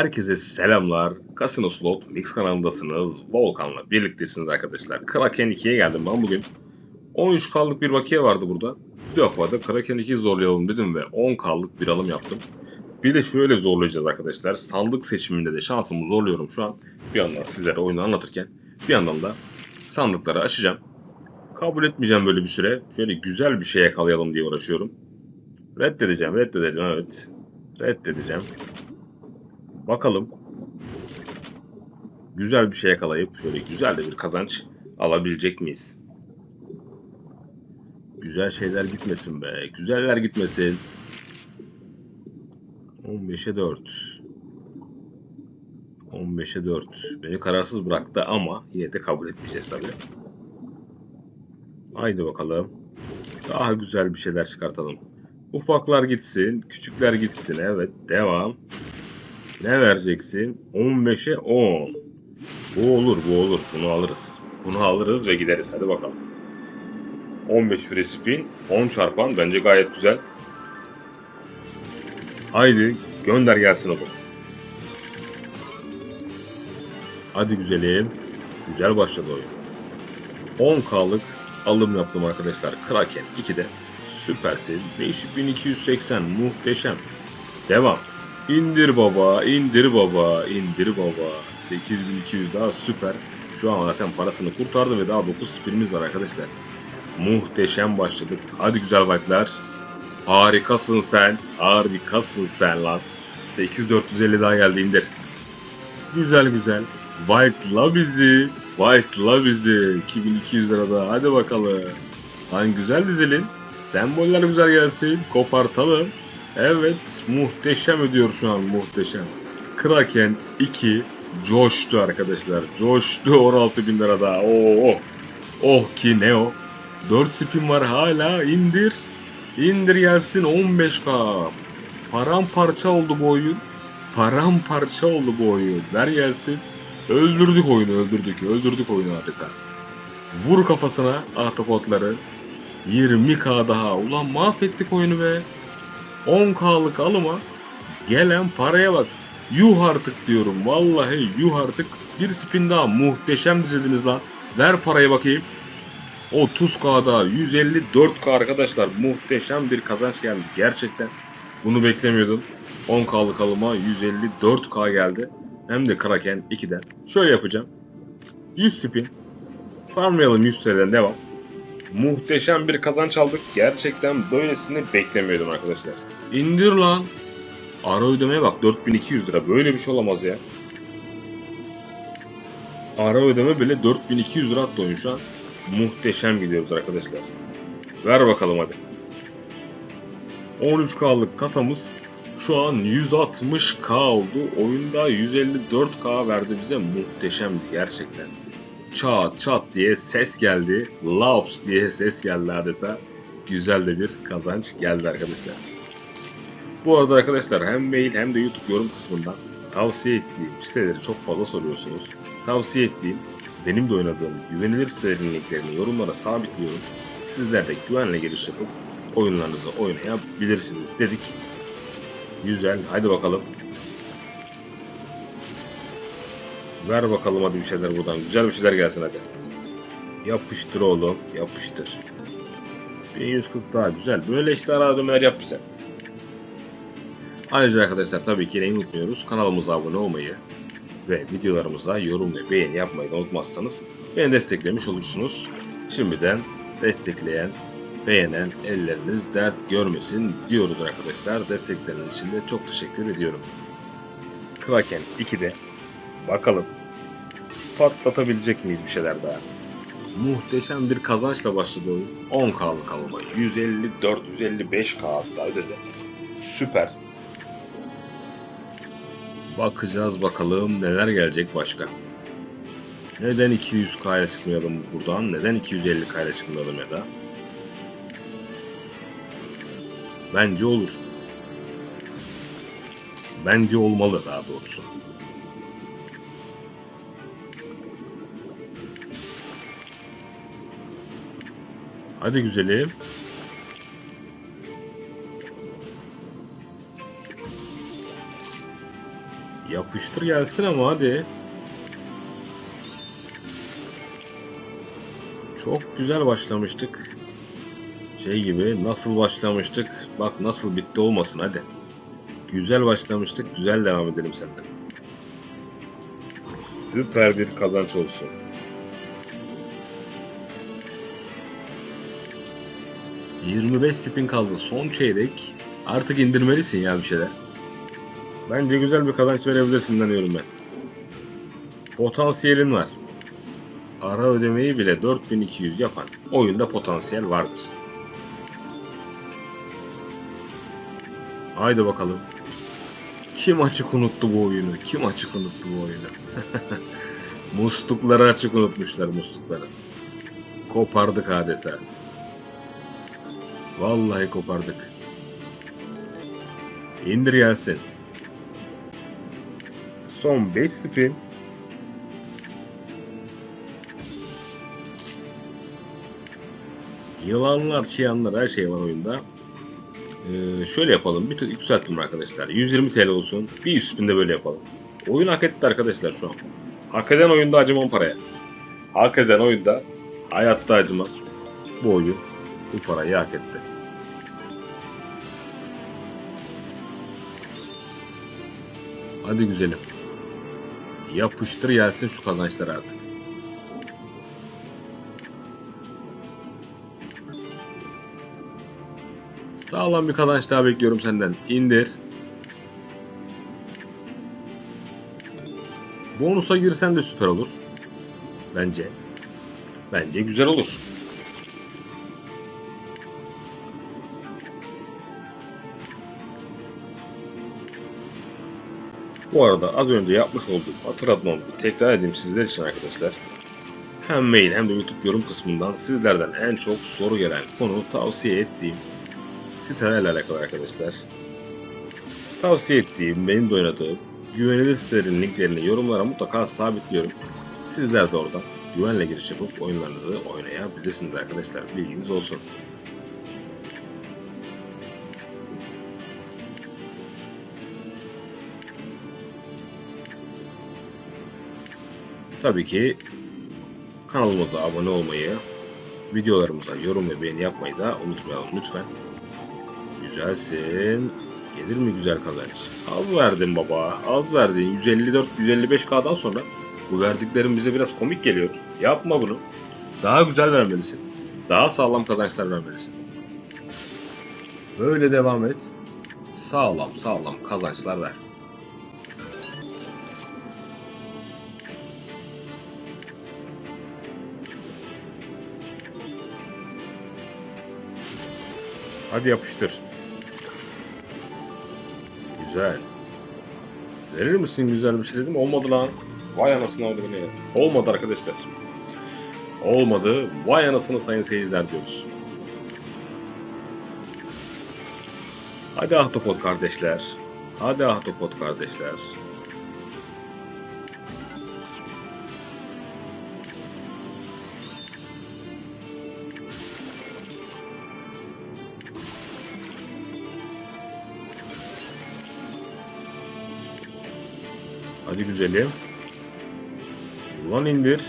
Herkese selamlar. Casino Slot Mix kanalındasınız. Volkan'la birliktesiniz arkadaşlar. Kraken 2'ye geldim ben bugün. 13 kaldık bir bakiye vardı burada. Bir defa da Kraken 2'yi zorlayalım dedim ve 10 kaldık bir alım yaptım. Bir de şöyle zorlayacağız arkadaşlar. Sandık seçiminde de şansımı zorluyorum şu an. Bir yandan sizlere oyunu anlatırken bir yandan da sandıkları açacağım. Kabul etmeyeceğim böyle bir süre. Şöyle güzel bir şey yakalayalım diye uğraşıyorum. Reddedeceğim, reddedeceğim evet. Reddedeceğim. Bakalım. Güzel bir şey yakalayıp şöyle güzel de bir kazanç alabilecek miyiz? Güzel şeyler gitmesin be. Güzeller gitmesin. 15'e 4. 15'e 4. Beni kararsız bıraktı ama yine de kabul etmeyeceğiz tabii. Haydi bakalım. Daha güzel bir şeyler çıkartalım. Ufaklar gitsin, küçükler gitsin. Evet, devam. Ne vereceksin? 15'e 10. Bu olur, bu olur. Bunu alırız. Bunu alırız ve gideriz. Hadi bakalım. 15 free spin, 10 çarpan bence gayet güzel. Haydi gönder gelsin oğlum. Hadi güzelim. Güzel başladı oyun. 10K'lık alım yaptım arkadaşlar. Kraken 2'de. Süpersin. 5280 muhteşem. Devam. İndir baba, indir baba, indir baba. 8200 daha süper. Şu an zaten parasını kurtardı ve daha 9 spinimiz var arkadaşlar. Muhteşem başladık. Hadi güzel fightlar. Harikasın sen. Harikasın sen lan. 8450 daha geldi indir. Güzel güzel. White'la bizi. White'la bizi. 2200 lira daha. Hadi bakalım. Lan güzel dizilin. Semboller güzel gelsin. Kopartalım. Evet. Muhteşem ödüyor şu an. Muhteşem. Kraken 2 coştu arkadaşlar. Coştu 16 bin lira daha. Oh, oh. oh ki ne o. 4 spin var hala. indir. İndir gelsin 15k. Paramparça oldu bu oyun. Paramparça oldu bu oyun. Ver gelsin. Öldürdük oyunu öldürdük. Öldürdük oyunu adeta. Vur kafasına ahtapotları. 20k daha. Ulan mahvettik oyunu be. 10k'lık alıma gelen paraya bak. Yuh artık diyorum. Vallahi yuh artık. Bir spin daha muhteşem dizildiniz lan. Ver parayı bakayım. 30k'da 154k arkadaşlar muhteşem bir kazanç geldi gerçekten. Bunu beklemiyordum. 10k'lık alıma 154k geldi. Hem de Kraken 2'den. Şöyle yapacağım. 100 spin. Farmlayalım 100 TL'den devam. Muhteşem bir kazanç aldık. Gerçekten böylesini beklemiyordum arkadaşlar. İndir lan. Ara ödemeye bak 4200 lira. Böyle bir şey olamaz ya. Ara ödeme bile 4200 lira attı oyun şu an. Muhteşem gidiyoruz arkadaşlar. Ver bakalım hadi. 13K'lık kasamız şu an 160K oldu. Oyunda 154K verdi bize. Muhteşemdi gerçekten. Çat çat diye ses geldi. Laps diye ses geldi adeta. Güzel de bir kazanç geldi arkadaşlar. Bu arada arkadaşlar hem mail hem de YouTube yorum kısmından tavsiye ettiğim siteleri çok fazla soruyorsunuz. Tavsiye ettiğim benim de oynadığım güvenilir sitelerin linklerini yorumlara sabitliyorum. Sizler de güvenle giriş yapıp oyunlarınızı oynayabilirsiniz dedik. Güzel. Hadi bakalım. Ver bakalım hadi bir şeyler buradan. Güzel bir şeyler gelsin hadi. Yapıştır oğlum. Yapıştır. 1140 daha güzel. Böyle işte ara ödemeler yap bize. Ayrıca arkadaşlar tabii ki neyi unutmuyoruz. Kanalımıza abone olmayı ve videolarımıza yorum ve beğeni yapmayı da unutmazsanız beni desteklemiş olursunuz. Şimdiden destekleyen, beğenen elleriniz dert görmesin diyoruz arkadaşlar. Destekleriniz için de çok teşekkür ediyorum. Kraken 2'de bakalım patlatabilecek miyiz bir şeyler daha. Muhteşem bir kazançla başladı oyun. 10K'lık alma. 154, 155K hatta ödedi. Süper. Bakacağız bakalım neler gelecek başka. Neden 200K ile çıkmayalım buradan? Neden 250K ile çıkmayalım ya da? Bence olur. Bence olmalı daha doğrusu. Hadi güzelim. Yapıştır gelsin ama hadi. Çok güzel başlamıştık. Şey gibi nasıl başlamıştık bak nasıl bitti olmasın hadi. Güzel başlamıştık güzel devam edelim senden. Süper bir kazanç olsun. ...25 spin kaldı son çeyrek. Artık indirmelisin ya bir şeyler. Bence güzel bir kazanç verebilirsin deniyorum ben. Potansiyelin var. Ara ödemeyi bile 4200 yapan oyunda potansiyel vardır. Haydi bakalım. Kim açık unuttu bu oyunu? Kim açık unuttu bu oyunu? muslukları açık unutmuşlar muslukları. Kopardık adeta. Vallahi kopardık. İndir gelsin. Son 5 spin. Yılanlar, çıyanlar her şey var oyunda. Ee, şöyle yapalım. Bir tık yükselttim arkadaşlar. 120 TL olsun. Bir üst spin de böyle yapalım. Oyun hak etti arkadaşlar şu an. Hak eden oyunda acımam paraya. Hak eden oyunda hayatta acımam. Bu oyun bu parayı hak etti. Hadi güzelim. Yapıştır gelsin şu kazançlar artık. Sağlam bir kazanç daha bekliyorum senden. İndir. Bonusa girsen de süper olur. Bence. Bence güzel olur. Bu arada az önce yapmış olduğum hatırlatmamı tekrar edeyim sizler için arkadaşlar. Hem mail hem de YouTube yorum kısmından sizlerden en çok soru gelen konu tavsiye ettiğim sitelerle alakalı arkadaşlar. Tavsiye ettiğim, benim de oynadığım güvenilir sitelerin linklerini yorumlara mutlaka sabitliyorum. Sizler de oradan güvenle giriş yapıp oyunlarınızı oynayabilirsiniz arkadaşlar. Bilginiz olsun. Tabii ki kanalımıza abone olmayı, videolarımıza yorum ve beğeni yapmayı da unutmayalım lütfen. Güzelsin. Gelir mi güzel kazanç? Az verdin baba. Az verdin. 154-155k'dan sonra bu verdiklerin bize biraz komik geliyor. Yapma bunu. Daha güzel vermelisin. Daha sağlam kazançlar vermelisin. Böyle devam et. Sağlam sağlam kazançlar ver. Hadi yapıştır. Güzel. Verir misin güzel bir şey dedim. Olmadı lan. Vay anasını oldu ne? Olmadı arkadaşlar. Olmadı. Vay anasını sayın seyirciler diyoruz. Hadi Ahtapot kardeşler. Hadi Ahtapot kardeşler. Hadi güzelim. Ulan indir.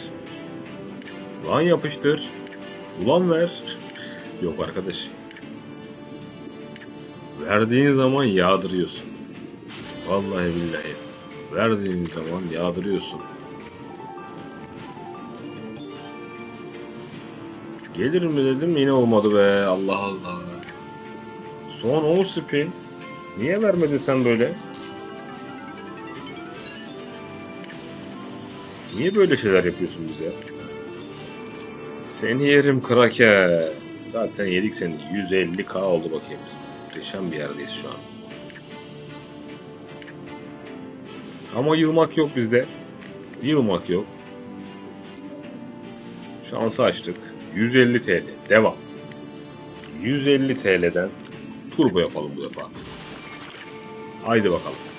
Ulan yapıştır. Ulan ver. Yok arkadaş. Verdiğin zaman yağdırıyorsun. Vallahi billahi. Verdiğin zaman yağdırıyorsun. Gelir mi dedim yine olmadı be. Allah Allah. Son 10 spin. Niye vermedin sen böyle? Niye böyle şeyler yapıyorsun bize? Seni yerim kraker. Zaten yedik seni. 150k oldu bakayım. Muhteşem bir yerdeyiz şu an. Ama yılmak yok bizde. Yılmak yok. Şansı açtık. 150 TL. Devam. 150 TL'den turbo yapalım bu defa. Haydi bakalım.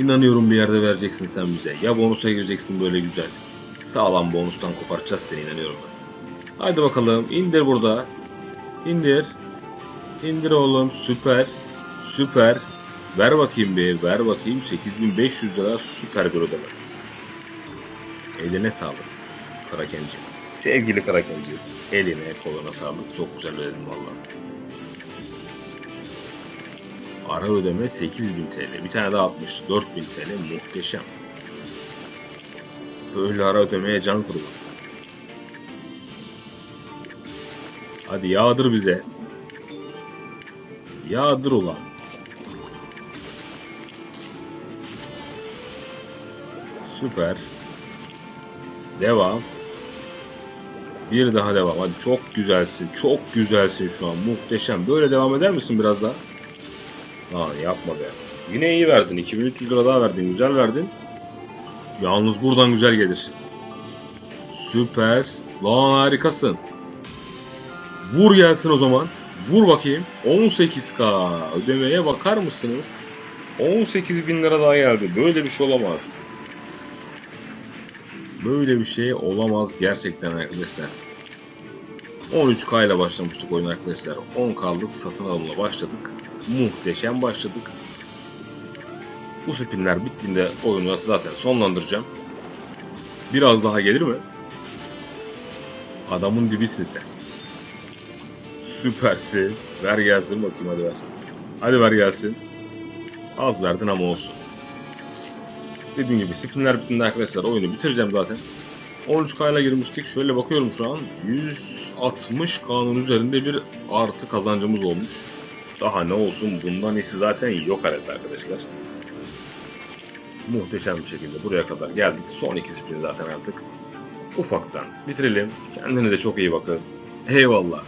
İnanıyorum bir yerde vereceksin sen bize. Ya bonusa gireceksin böyle güzel. Sağlam bonustan kopartacağız seni inanıyorum ben. Haydi bakalım indir burada. İndir. İndir oğlum süper. Süper. Ver bakayım bir, ver bakayım. 8500 lira süper bir ödeme. Eline sağlık Krakenci. Sevgili Krakenci. Eline koluna sağlık. Çok güzel ödedin valla. Ara ödeme 8000 TL. Bir tane daha 60. 4000 TL. Muhteşem. Böyle ara ödemeye can kurban. Hadi yağdır bize. Yağdır ulan. Süper. Devam. Bir daha devam. Hadi çok güzelsin. Çok güzelsin şu an. Muhteşem. Böyle devam eder misin biraz daha? Lan yapma be. Yine iyi verdin. 2300 lira daha verdin. Güzel verdin. Yalnız buradan güzel gelir. Süper. Lan harikasın. Vur gelsin o zaman. Vur bakayım. 18k. Ödemeye bakar mısınız? 18 bin lira daha geldi. Böyle bir şey olamaz. Böyle bir şey olamaz gerçekten arkadaşlar. 13k ile başlamıştık oyun arkadaşlar. 10k'lık satın alımla başladık. Muhteşem başladık. Bu spinler bittiğinde oyunu zaten sonlandıracağım. Biraz daha gelir mi? Adamın dibisin sen. Süpersin. Ver gelsin bakayım hadi ver. Hadi ver gelsin. Az verdin ama olsun. Dediğim gibi spinler bittiğinde arkadaşlar oyunu bitireceğim zaten. 13K ile girmiştik. Şöyle bakıyorum şu an. 160K'nın üzerinde bir artı kazancımız olmuş. Daha ne olsun bundan iyisi zaten yok herhalde arkadaşlar. Muhteşem bir şekilde buraya kadar geldik. Son iki spin zaten artık. Ufaktan bitirelim. Kendinize çok iyi bakın. Eyvallah.